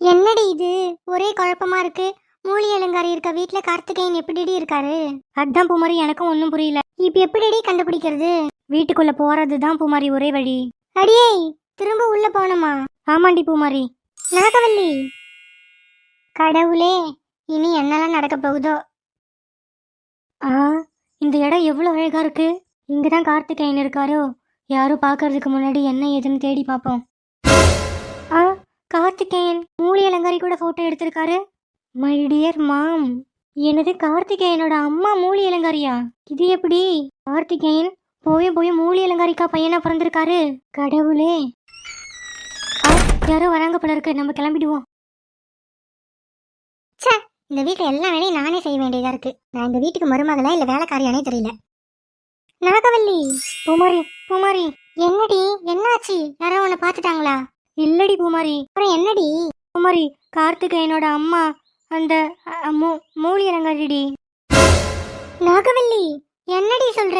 என்னடி இது? ஒரே குழப்பமா இருக்கு. மூலி அலங்காரி இருக்க வீட்ல கார்த்திகேயன் எப்படிடி இருக்காரு? அதான் பூமாரி எனக்கும் ஒன்றும் புரியல. இப்ப எப்படிடி கண்டுபிடிக்கிறது? வீட்டுக்குள்ள போறது தான் பூமாரி ஒரே வழி. அடியே திரும்ப உள்ள போனோமா ஆமாண்டி பூமாரி. நாகவல்லி. கடவுளே இனி என்னெல்லாம் நடக்க போகுதோ? ஆ இந்த இடம் எவ்வளோ அழகா இருக்கு. இங்கதான் கார்த்திகேயன் இருக்காரோ? யாரும் பார்க்கறதுக்கு முன்னாடி என்ன ஏதுன்னு தேடி பார்ப்போம். கார்த்திகேயன் மூலி அலங்காரி கூட ஃபோட்டோ எடுத்திருக்காரு. மை டியர் மாம் எனது கார்த்திகேயனோட அம்மா மூலி அலங்காரியா? இது எப்படி? கார்த்திகேயன் போய் போய் மூலி அலங்காரிக்கா பையனா பிறந்திருக்காரு. கடவுளே. யாரோ வராங்க போல இருக்கு. நம்ம கிளம்பிடுவோம். ச்சே இந்த வீட்டில் எல்லா வேலையும் நானே செய்ய வேண்டியதா இருக்கு. நான் இந்த வீட்டுக்கு மருமகளா இல்ல வேலைக்காரியானே தெரியல. நாகவல்லி பூமாரி பூமாரி என்னடி? என்னாச்சு? யாரோ உன்னை பார்த்துட்டாங்களா? இல்லடி பூமாரி. அப்புறம் என்னடி? பூமாரி கார்த்திகேயனோட அம்மா அந்த அ, மூ- மூலி அலங்காரிடி. நாகவல்லி என்னடி சொல்ற?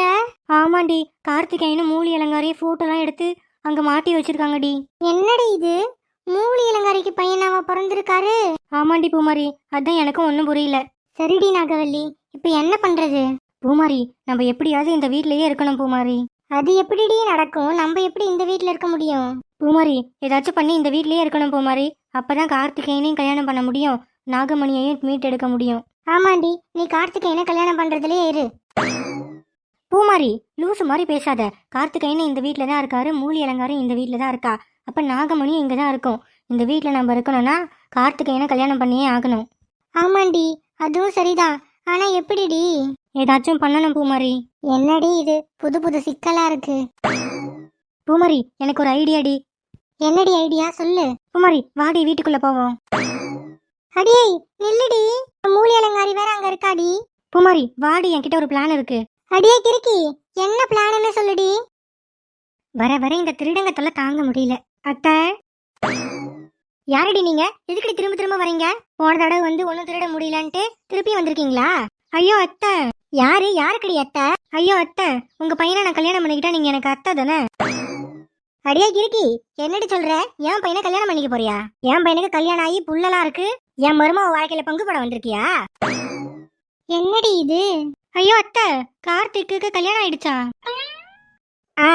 ஆமாண்டி கார்த்திகேயனும் மூலி அலங்காரி போட்டோலாம் எடுத்து அங்க மாட்டி வச்சிருக்காங்கடி. என்னடி இது? மூலி அலங்காரிக்கு பையனாவா பிறந்திருக்காரு? ஆமாண்டி பூமாரி அதான் எனக்கும் ஒன்றும் புரியல. சரிடி நாகவல்லி இப்போ என்ன பண்றது? பூமாரி நம்ம எப்படியாவது இந்த வீட்லயே இருக்கணும் பூமாரி. அது எப்படிடி நடக்கும்? நம்ம எப்படி இந்த வீட்டில் இருக்க முடியும்? பூமாரி ஏதாச்சும் பண்ணி இந்த வீட்லயே இருக்கணும் பூமாரி. அப்பதான் கார்த்திகேயனையும் கல்யாணம் பண்ண முடியும். நாகமணியையும் மீட் எடுக்க முடியும். ஆமாண்டி நீ கார்த்திகேயனை கல்யாணம் பண்றதுலயே இரு. பூமாரி லூசு மாதிரி பேசாத. கார்த்திகேயன் இந்த வீட்டில் தான் இருக்காரு. மூலி அலங்காரம் இந்த வீட்ல தான் இருக்கா? அப்ப நாகமணி இங்க தான் இருக்கும். இந்த வீட்டில் நம்ம இருக்கணும்னா கார்த்திகேயனை கல்யாணம் பண்ணியே ஆகணும். ஆமாண்டி அதுவும் சரிதான். ஆனா எப்படிடி? ஏதாச்சும் பண்ணணும் பூமாரி. என்னடி இது? புது புது சிக்கலா இருக்கு. பூமாரி எனக்கு ஒரு ஐடியாடி என்னடி ஐடியா சொல்லு. பூமாரி வாடி வீட்டுக்குள்ள போவோம். அடியே நில்லுடி. மூலி அலங்காரி வேற அங்க இருக்காடி. பூமாரி வாடி என்கிட்ட ஒரு பிளான் இருக்கு. அடியே கிறுக்கி என்ன பிளான்னு சொல்லுடி. வர வர இந்த திருடங்க தொல்லை தாங்க முடியல. அத்தை. யாரடி நீங்க? எதுக்கடி திரும்ப திரும்ப வரீங்க? போன தடவை வந்து ஒன்றும் திருட முடியலன்ட்டு திருப்பி வந்திருக்கீங்களா? ஐயோ அத்தை. யாரு? யாருக்கடி அத்தை? ஐயோ அத்தை உங்க பையனை நான் கல்யாணம் பண்ணிக்கிட்டா நீங்க எனக்கு அத்தை தானே? அடியே கிருக்கி என்னடி சொல்ற? என் பையனை கல்யாணம் பண்ணிக்க போறியா? என் பையனுக்கு கல்யாணம் ஆகி புள்ளலாம் இருக்கு? என் மருமக வாழ்க்கையில பங்கு பட வந்திருக்கியா? என்னடி இது? ஐயோ அத்தை கார்த்திக்கு கல்யாணம் ஆயிடுச்சா? ஆ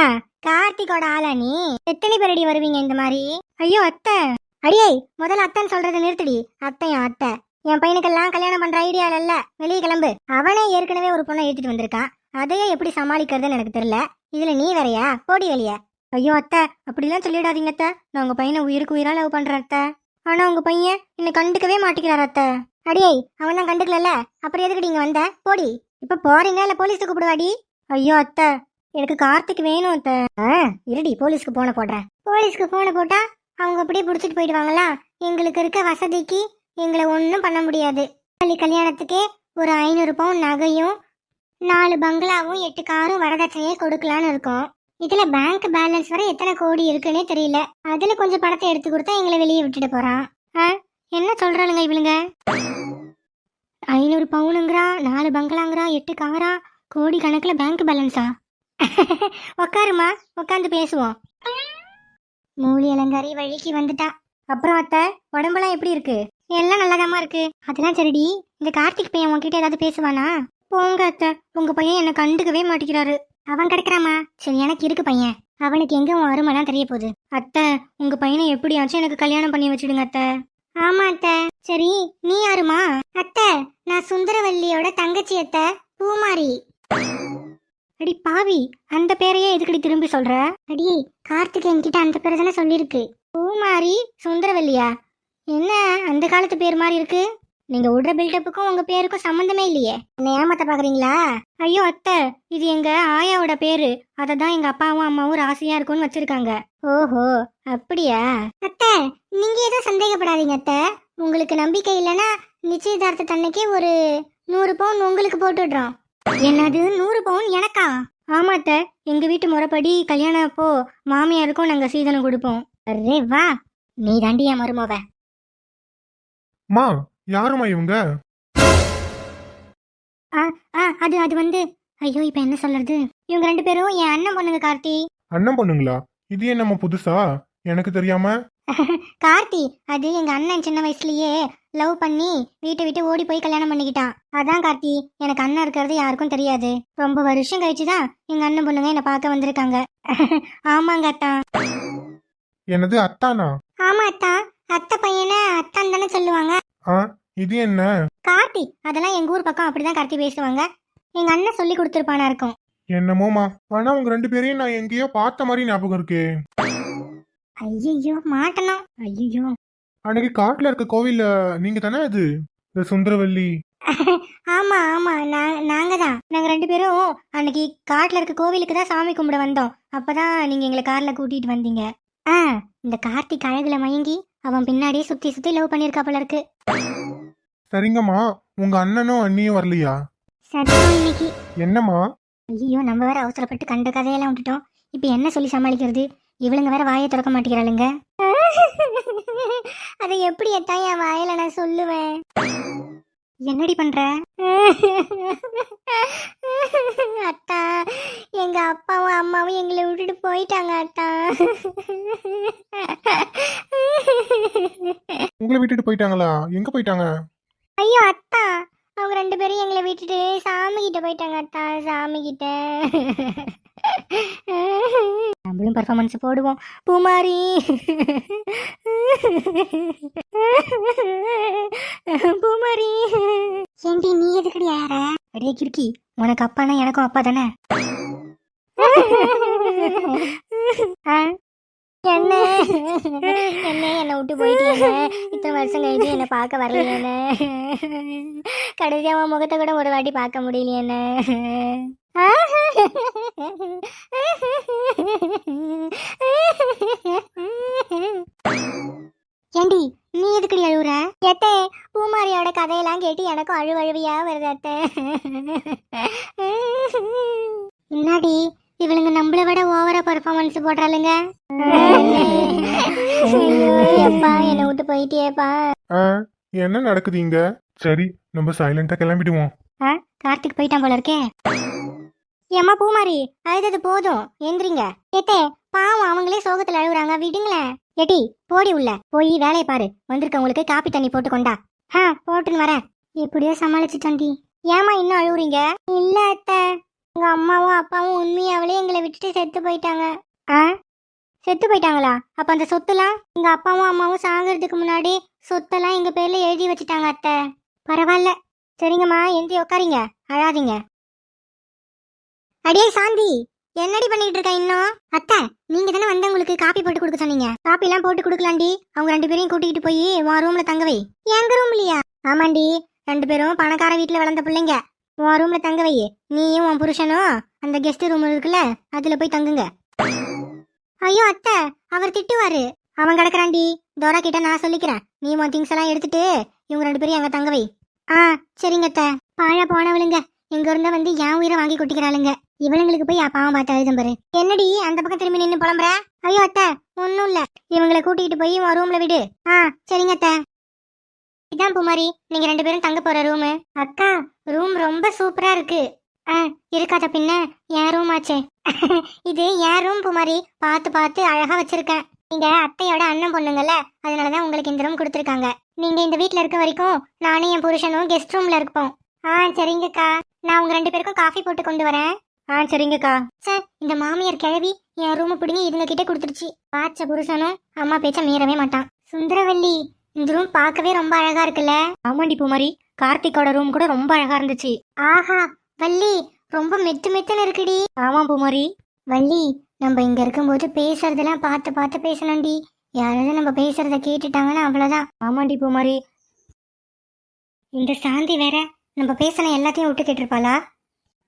கார்த்திகோட ஆளா நீ? எத்தனை பேரடி வருவீங்க இந்த மாதிரி? ஐயோ அத்தை. அடியே முதல்ல அத்தைன்னு சொல்றதை நிறுத்தடி. அத்தையும் அத்தை. என் பையனுக்கெல்லாம் கல்யாணம் பண்ற ஐடியா இல்ல. வெளியே கிளம்பு. அவனே ஏற்கனவே ஒரு பொண்ணை ஏத்திட்டு வந்திருக்கான். அதையே எப்படி சமாளிக்கிறதுன்னு எனக்கு தெரியல. இதுல நீ வரையா போடி வெளிய. ஐயோ அத்தை. அப்படிலாம் சொல்லிடாதீங்க அத்தை. நான் உங்க பையனை உயிருக்கு உயிரா லவ் பண்றேன் அத்தை. ஆனா உங்க பையன் என்னை கண்டுக்கவே மாட்டேங்கிறார் அத்தை. அடியே அவன் தான் கண்டுக்கலல்ல அப்புறம் எதுக்கு நீங்க வந்த? போடி. இப்ப போறீங்க இல்ல போலீஸ்க்கு கூப்பிடுவாடி? ஐயோ அத்தை. எனக்கு கார்த்திக் வேணும் அத்தை. ஆ, இருடி போலீஸ்க்கு போன போடுறேன். போலீஸ்க்கு போன போட்டா அவங்க அப்படியே பிடிச்சிட்டு போயிடுவாங்களா? எங்களுக்கு இருக்க வசதிக்கு எங்களை ஒன்றும் பண்ண முடியாது. பள்ளி கல்யாணத்துக்கே ஒரு ஐநூறு பவுன் நகையும் நாலு பங்களாவும் எட்டு காரும் வரதட்சணையே கொடுக்கலான்னு இருக்கோம். இதுல பேங்க் பேலன்ஸ் வரை எத்தனை கோடி இருக்குன்னே தெரியல. அதுல கொஞ்சம் பணத்தை எடுத்து கொடுத்தா எங்களை வெளியே விட்டுட்டு போறான். ஆ? என்ன சொல்றானுங்க இவளுங்க? ஐநூறு பவுனுங்கிறா நாலு பங்களாங்கிறா எட்டு காரா கோடி கணக்கில் பேங்க் பேலன்ஸா உக்காருமா உட்காந்து பேசுவோம். மூலி அலங்காரி வழிக்கு வந்துட்டா. அப்புறம் அத்தை உடம்பெல்லாம் எப்படி இருக்கு? எல்லாம் நல்லதாமா இருக்கு. அதெல்லாம் சரிடி. இந்த கார்த்திக் பையன் உன்கிட்ட ஏதாவது பேசுவானா? போங்க அத்தை. உங்க பையன் என்ன கண்டுக்கவே மாட்டேங்கிறாரு. அவன் கிடைக்கிறாமா சரி எனக்கு இருக்கு பையன். அவனுக்கு எங்க உன் அருமைலாம் தெரிய போகுது? அத்தை உங்க பையனை எப்படியாச்சும் எனக்கு கல்யாணம் பண்ணி வச்சிடுங்க அத்தை. ஆமா அத்தை. சரி நீ யாருமா? அத்தை நான் சுந்தரவல்லியோட தங்கச்சி அத்தை பூமாரி. அடி பாவி அந்த பேரையே எதுக்கடி திரும்பி சொல்ற? அடி கார்த்திக் என்கிட்ட அந்த பேரை தானே சொல்லியிருக்கு. பூமாரி சுந்தரவல்லியா? என்ன அந்த காலத்து பேர் மாதிரி இருக்கு? நீங்க விடுற பில்டப்புக்கும் உங்க பேருக்கும் சம்மந்தமே இல்லையே. என்ன ஏமாத்த பாக்குறீங்களா ஐயோ அத்தை இது எங்க ஆயாவோட பேரு. அதை தான் எங்க அப்பாவும் அம்மாவும் ராசியா இருக்கும்னு வச்சிருக்காங்க. ஓஹோ அப்படியா? அத்தை நீங்க எதுவும் சந்தேகப்படாதீங்க அத்தை. உங்களுக்கு நம்பிக்கை இல்லைன்னா நிச்சயதார்த்த அன்னைக்கு ஒரு நூறு பவுன் உங்களுக்கு போட்டுடுறோம் என்னது நூறு பவுன் எனக்கா? ஆமா அத்தை. எங்க வீட்டு முறைப்படி கல்யாணம் அப்போ மாமியாருக்கும் நாங்க சீதனம் கொடுப்போம். அரே வா. நீ தாண்டி என் மருமவ. மா யாருமா இவங்க? ஆ அது அது வந்து ஐயோ இப்ப என்ன சொல்றது? இவங்க ரெண்டு பேரும் என் அண்ணன் பொண்ணுங்க கார்த்தி. அண்ணன் பொண்ணுங்களா? இது என்னம்மா புதுசா? எனக்கு தெரியாம? கார்த்தி அது எங்க அண்ணன் சின்ன வயசுலயே லவ் பண்ணி வீட்டை விட்டு ஓடி போய் கல்யாணம் பண்ணிக்கிட்டான். அதான் கார்த்தி எனக்கு அண்ணன் இருக்கிறது யாருக்கும் தெரியாது. ரொம்ப வருஷம் கழிச்சு தான் எங்க அண்ணன் பொண்ணுங்க என்னை பார்க்க வந்திருக்காங்க. ஆமாங்க அத்தா. என்னது அத்தானா? ஆமா அத்தா. அத்தை பையனை அத்தான் தானே சொல்லுவாங்க. ஆ இது என்ன? கார்த்தி அதெல்லாம் எங்க ஊர் பக்கம் அப்படிதான் கார்த்தி பேசுவாங்க. எங்க அண்ணன் சொல்லி கொடுத்துருப்பானா இருக்கும். என்னமோமா ஆனா உங்க ரெண்டு பேரையும் நான் எங்கேயோ பார்த்த மாதிரி ஞாபகம் இருக்கு. ஐயோ மாட்டணும். ஐயோ அன்னைக்கு காட்டுல இருக்க கோவில்ல நீங்க தானே அது? இந்த சுந்தரவல்லி. ஆமா ஆமா நான் நாங்க தான் நாங்க ரெண்டு பேரும் அன்னைக்கு காட்டுல இருக்க கோவிலுக்கு தான் சாமி கும்பிட வந்தோம். அப்பதான் நீங்க எங்களை கார்ல கூட்டிட்டு வந்தீங்க. ஆ இந்த கார்த்திக் அழகுல மயங்கி அவன் பின்னாடியே சுத்தி சுத்தி லவ் பண்ணிருக்கா போல இருக்கு. சரிங்கம்மா. உங்க அண்ணனும் அண்ணியும் வரலையா? சட்டம் இன்னைக்கு. என்னம்மா? ஐயோ நம்ம வேற அவசரப்பட்டு கண்ட கதையெல்லாம் விட்டுட்டோம். இப்போ என்ன சொல்லி சமாளிக்கிறது? இவளுங்க வேற வாயை திறக்க மாட்டேங்கிறாளுங்க. அதை எப்படி எத்தான் என் வாயில நான் சொல்லுவேன்? என்னடி பண்ற? அத்தா எங்க அப்பாவும் அம்மாவும் எங்களை விட்டுட்டு போயிட்டாங்க அத்தா. உங்களை விட்டுட்டு போயிட்டாங்களா? எங்க போயிட்டாங்க? ஐயோ அத்தா அவங்க ரெண்டு பேரும் எங்களை விட்டுட்டு சாமி கிட்ட போயிட்டாங்க அத்தா சாமி கிட்ட நம்மளும் பர்ஃபார்மன்ஸ் போடுவோம். பூமாரி. பூமாரி. ஏண்டி நீ எதுக்கடி யார அடியே கிறுக்கி. உனக்கு அப்பானா எனக்கும் அப்பா தானே? என்ன? என்ன என்னை விட்டு போயிட்டீங்க? இத்தனை வருஷம் கழிச்சு என்னை பார்க்க வரலையேன்னு. கடைசியா உன் முகத்தை கூட ஒரு வாட்டி பார்க்க முடியலையேன்னு. ஏண்டி நீ எதுக்குடி அழுவுற? எத்தே பூமாரியோட கதையெல்லாம் கேட்டு எனக்கும் அழுவழுவியா வருது அத்தை. என்னடி இவளுங்க நம்மள விட ஓவரா பெர்ஃபார்மன்ஸ் போடுறாளுங்க? எப்பா என்னை விட்டு போயிட்டியேப்பா. ஆ என்ன நடக்குது இங்க? சரி நம்ம சைலண்டா கிளம்பிடுவோம். கார்த்திக் போயிட்டான் போல இருக்கே. ஏம்மா பூமாரி அழுதது போதும். எந்திரிங்க. ஏத்தே பாவம் அவங்களே சோகத்துல அழுகுறாங்க விடுங்களேன். எடி போடி உள்ள. போய் வேலையை பாரு. வந்திருக்கவங்களுக்கு காப்பி தண்ணி போட்டு கொண்டா. ஆ போட்டுன்னு வரேன். எப்படியோ சமாளிச்சுட்டாண்டி ஏமா இன்னும் அழுகுறீங்க இல்ல அத்தை. உங்க அம்மாவும் அப்பாவும் உண்மையாவளே எங்களை விட்டுட்டு செத்து போயிட்டாங்க. ஆ? செத்து போயிட்டாங்களா? அப்ப அந்த சொத்துலாம் எங்க அப்பாவும் அம்மாவும் சாகிறதுக்கு முன்னாடி சொத்தெல்லாம் எங்க பேர்ல எழுதி வச்சுட்டாங்க அத்தை. பரவாயில்ல. சரிங்கம்மா எந்தி உட்காரிங்க அழாதீங்க. அடியே சாந்தி என்னடி பண்ணிட்டு இருக்க இன்னும்? அத்தை நீங்க தானே வந்தவங்களுக்கு காப்பி போட்டு கொடுக்க சொன்னீங்க. காப்பி எல்லாம் போட்டு கொடுக்கலாண்டி. அவங்க ரெண்டு பேரையும் கூட்டிகிட்டு போய் உன் ரூம்ல தங்க வை. எங்க ரூம்லயா ஆமாண்டி ரெண்டு பேரும் பணக்கார வீட்டுல வளர்ந்த பிள்ளைங்க. உன் ரூம்ல தங்க வை. நீயும் உன் புருஷனும் அந்த கெஸ்ட் ரூம் இருக்குல்ல அதுல போய் தங்குங்க. ஐயோ அத்தை அவர் திட்டுவாரு. அவன் கிடக்குறான்டி தோரா கிட்ட நான் சொல்லிக்கிறேன். நீ உன் திங்ஸ் எல்லாம் எடுத்துட்டு இவங்க ரெண்டு பேரும் அங்க தங்க வை. ஆ சரிங்க அத்தை. பாழ போனவளுங்க. இங்க இருந்தா வந்து என் உயிரை வாங்கி கொட்டிக்கிறாளுங்க. இவளுங்களுக்கு போய் பாவம் பார்த்து அழுதம் பாரு. என்னடி அந்த பக்கம் திரும்பி நின்னு புலம்புற? ஐயோ அத்தை ஒன்னும் இல்ல. இவங்களை கூட்டிகிட்டு போய் உன் ரூம்ல விடு. ஆ சரிங்க அத்தை. இதான் பூமாரி. நீங்க ரெண்டு பேரும் தங்க போற ரூமு அக்கா ரூம் ரொம்ப சூப்பரா இருக்கு. ஆ இருக்காத பின்ன என் ரூம் ஆச்சே. இது என் ரூம் பூமாரி. பார்த்து பார்த்து அழகா வச்சிருக்கேன். நீங்க அத்தையோட அண்ணன் பொண்ணுங்கல்ல அதனாலதான் உங்களுக்கு இந்த ரூம் கொடுத்துருக்காங்க. நீங்க இந்த வீட்டில் இருக்க வரைக்கும் நானும் என் புருஷனும் கெஸ்ட் ரூம்ல இருப்போம். ஆ சரிங்கக்கா. நான் உங்க ரெண்டு பேருக்கும் காஃபி போட்டு கொண்டு வரேன். ஆ சரிங்கக்கா. சார் இந்த மாமியார் கிழவி என் ரூம் பிடிங்கி இதுங்க கிட்ட கொடுத்துருச்சு. பாச்ச புருஷனும் அம்மா பேச்ச மீறவே மாட்டான். சுந்தரவல்லி இந்த ரூம் பார்க்கவே ரொம்ப அழகா இருக்குல்ல? ஆமாண்டி பூமாரி கார்த்திக்கோட ரூம் கூட ரொம்ப அழகா இருந்துச்சு. ஆஹா வள்ளி ரொம்ப மெத்து மெத்துன்னு இருக்குடி. ஆமா பூமாரி. வள்ளி நம்ம இங்க இருக்கும்போது பேசுறதெல்லாம் பார்த்து பார்த்து பேசணும்டி. யாராவது நம்ம பேசுறத கேட்டுட்டாங்கன்னா அவ்வளவுதான். ஆமாண்டி பூமாரி. இந்த சாந்தி வேற நம்ம பேசின எல்லாத்தையும் விட்டு கேட்டிருப்பாளா?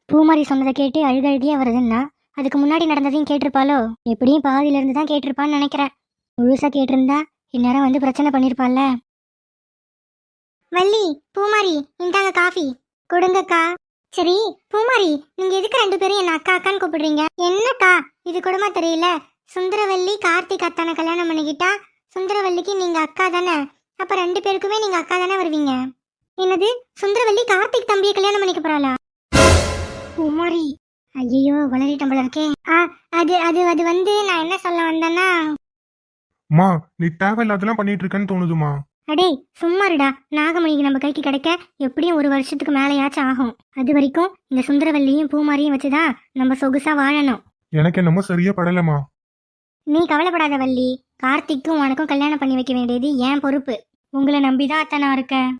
பூமாரி சொன்னதை கேட்டு அழுகழுகியா வருதுன்னா அதுக்கு முன்னாடி நடந்ததையும் கேட்டிருப்பாளோ? எப்படியும் பாதியில இருந்து தான் கேட்டிருப்பான்னு நினைக்கிறேன். முழுசா கேட்டிருந்தா இந்நேரம் வந்து பிரச்சனை பண்ணிருப்பாள்ல. வள்ளி பூமாரி இந்தாங்க காஃபி. கொடுங்கக்கா. சரி பூமாரி நீங்க எதுக்கு ரெண்டு பேரும் என்ன அக்கா அக்கான்னு கூப்பிடுறீங்க? என்னக்கா? இது கூடமா தெரியல. சுந்தரவல்லி கார்த்திக் அத்தானை கல்யாணம் பண்ணிக்கிட்டா சுந்தரவல்லிக்கு நீங்க அக்கா தானே? அப்ப ரெண்டு பேருக்குமே நீங்க அக்கா தானே வருவீங்க? என்னது? சுந்தரவல்லி கார்த்திக் தம்பியை கல்யாணம் பண்ணிக்க போறாளா? குமாரி. ஐயோ வளரிட்டம் போல இருக்கே. ஆ அது அது அது வந்து நான் என்ன சொல்ல வந்தேன்னா? மா நீ தேவையில்லாதெல்லாம் பண்ணிட்டு இருக்கேன்னு தோணுதுமா. அடே சும்மா இருடா நாகமணிக்கு நம்ம கைக்கு கிடைக்க எப்படியும் ஒரு வருஷத்துக்கு மேலேயாச்சும் ஆகும். அது வரைக்கும் இந்த சுந்தரவல்லியும் பூமாரியும் வச்சுதான் நம்ம சொகுசா வாழணும். எனக்கு என்னமோ சரியா படலமா. நீ கவலைப்படாத வள்ளி. கார்த்திக்கும் உனக்கும் கல்யாணம் பண்ணி வைக்க வேண்டியது என் பொறுப்பு. உங்களை நம்பிதான் அத்தை நான் இருக்கேன்.